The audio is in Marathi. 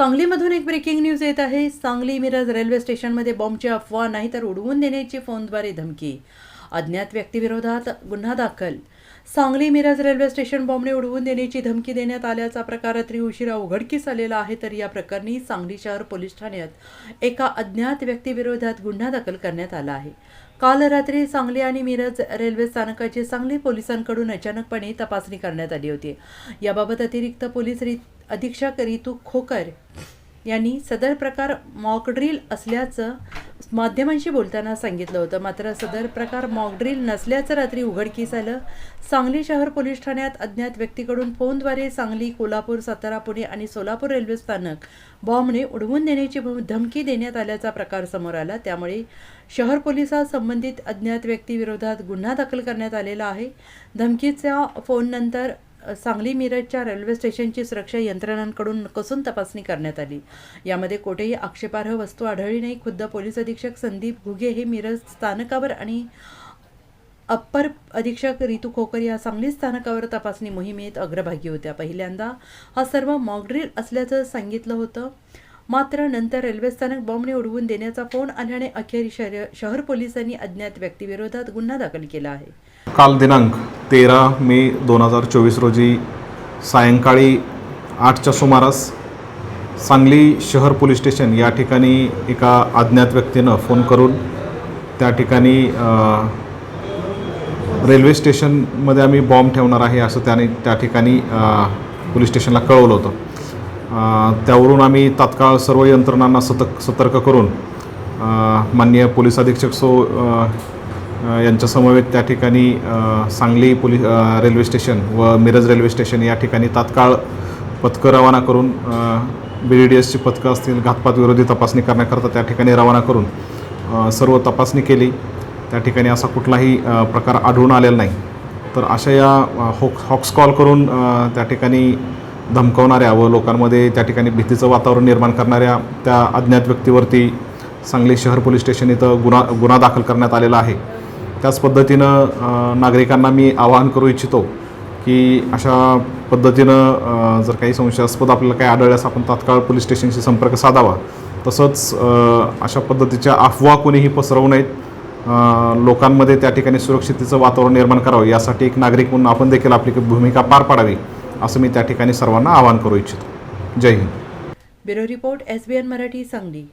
सांगलीमधून एक ब्रेकिंग न्यूज येत आहे. सांगली मिरज रेल्वे स्टेशनमध्ये बॉम्बची अफवा नाही तर उडवून देण्याची फोनद्वारे धमकी. अज्ञात व्यक्तीविरोधात गुन्हा दाखल. सांगली मिरज रेल्वे स्टेशन बॉम्बने उडवून देण्याची धमकी देण्यात आल्याचा प्रकार रात्री उशिरा उघडकीस आलेला आहे. तर या प्रकरणी सांगली शहर पोलीस ठाण्यात एका अज्ञात व्यक्तीविरोधात गुन्हा दाखल करण्यात आला आहे. काल रात्री सांगली आणि मिरज रेल्वे स्थानकाची सांगली पोलिसांकडून अचानकपणे तपासणी करण्यात आली होती. याबाबत अतिरिक्त पोलीस अधीक्षक रितू खोकर यांनी सदर प्रकार मॉकड्रिल असल्याचं माध्यमांशी बोलताना सांगितलं होतं. मात्र सदर प्रकार मॉकड्रिल नसल्याचं रात्री उघडकीस आलं. सांगली शहर पोलीस ठाण्यात अज्ञात व्यक्तीकडून फोनद्वारे सांगली कोल्हापूर सातारा पुणे आणि सोलापूर रेल्वे स्थानक बॉम्बने उडवून देण्याची धमकी देण्यात आल्याचा प्रकार समोर आला. त्यामुळे शहर पोलिसात संबंधित अज्ञात व्यक्तीविरोधात गुन्हा दाखल करण्यात आलेला आहे. धमकीच्या फोननंतर सांगली मिरजच्या रेल्वे स्टेशनची सुरक्षा यंत्रणांकडून कसून तपासणी करण्यात आली. यामध्ये कोठेही आक्षेपार्ह वस्तू आढळली नाही. खुद्द पोलीस अधीक्षक संदीप घुगे हे मिरज स्थानकावर आणि अप्पर अधीक्षक रितू खोकर या सांगली स्थानकावर तपासणी मोहिमेत अग्रभागी होत्या. पहिल्यांदा हा सर्व मॉकड्रिल असल्याचं सांगितलं होतं. मात्र नंतर रेल्वे स्थानक बॉम्बने उडवून देण्याचा फोन आल्याने अखेर शहर शहर पोलिसांनी अज्ञात व्यक्तीविरोधात गुन्हा दाखल केला आहे. काल दिनांक तेरा मे दोन हजार चोवीस रोजी सायंकाळी आठच्या सुमारास सांगली शहर पोलीस स्टेशन या ठिकाणी एका अज्ञात व्यक्तीनं फोन करून त्या ठिकाणी रेल्वे स्टेशनमध्ये आम्ही बॉम्ब ठेवणार आहे असं त्याने त्या ठिकाणी पोलीस स्टेशनला कळवलं होतं. त्यावरून आम्ही तात्काळ सर्व यंत्रणांना सतक सतर्क करून माननीय पोलीस अधीक्षक सो यांच्या समवेत त्या ठिकाणी सांगली पोलीस रेल्वे स्टेशन व मिरज रेल्वे स्टेशन या ठिकाणी तात्काळ पथकं रवाना करून बी डी डी एसची पथकं असतील घातपात विरोधी तपासणी करण्याकरता त्या ठिकाणी रवाना करून सर्व तपासणी केली. त्या ठिकाणी असा कुठलाही प्रकार आढळून आलेला नाही. तर अशा या हॉक हॉक्स कॉल करून त्या ठिकाणी धमकावणाऱ्या व लोकांमध्ये त्या ठिकाणी भीतीचं वातावरण निर्माण करणाऱ्या त्या अज्ञात व्यक्तीवरती सांगली शहर पोलीस स्टेशन इथं गुन्हा गुन्हा दाखल करण्यात आलेला आहे. त्याच पद्धतीनं नागरिकांना मी आवाहन करू इच्छितो की अशा पद्धतीनं जर काही संशयास्पद आपल्याला काही आढळल्यास आपण तात्काळ पोलीस स्टेशनशी संपर्क साधावा. तसंच अशा पद्धतीच्या अफवा कोणीही पसरवू नयेत. लोकांमध्ये त्या ठिकाणी सुरक्षितेचं वातावरण निर्माण करावं. यासाठी एक नागरिक म्हणून आपण देखील आपली भूमिका पार पाडावी असं मी त्या ठिकाणी सर्वांना आवाहन करू इच्छितो. जय Hind. Bureau report S B N Marathi Sangli.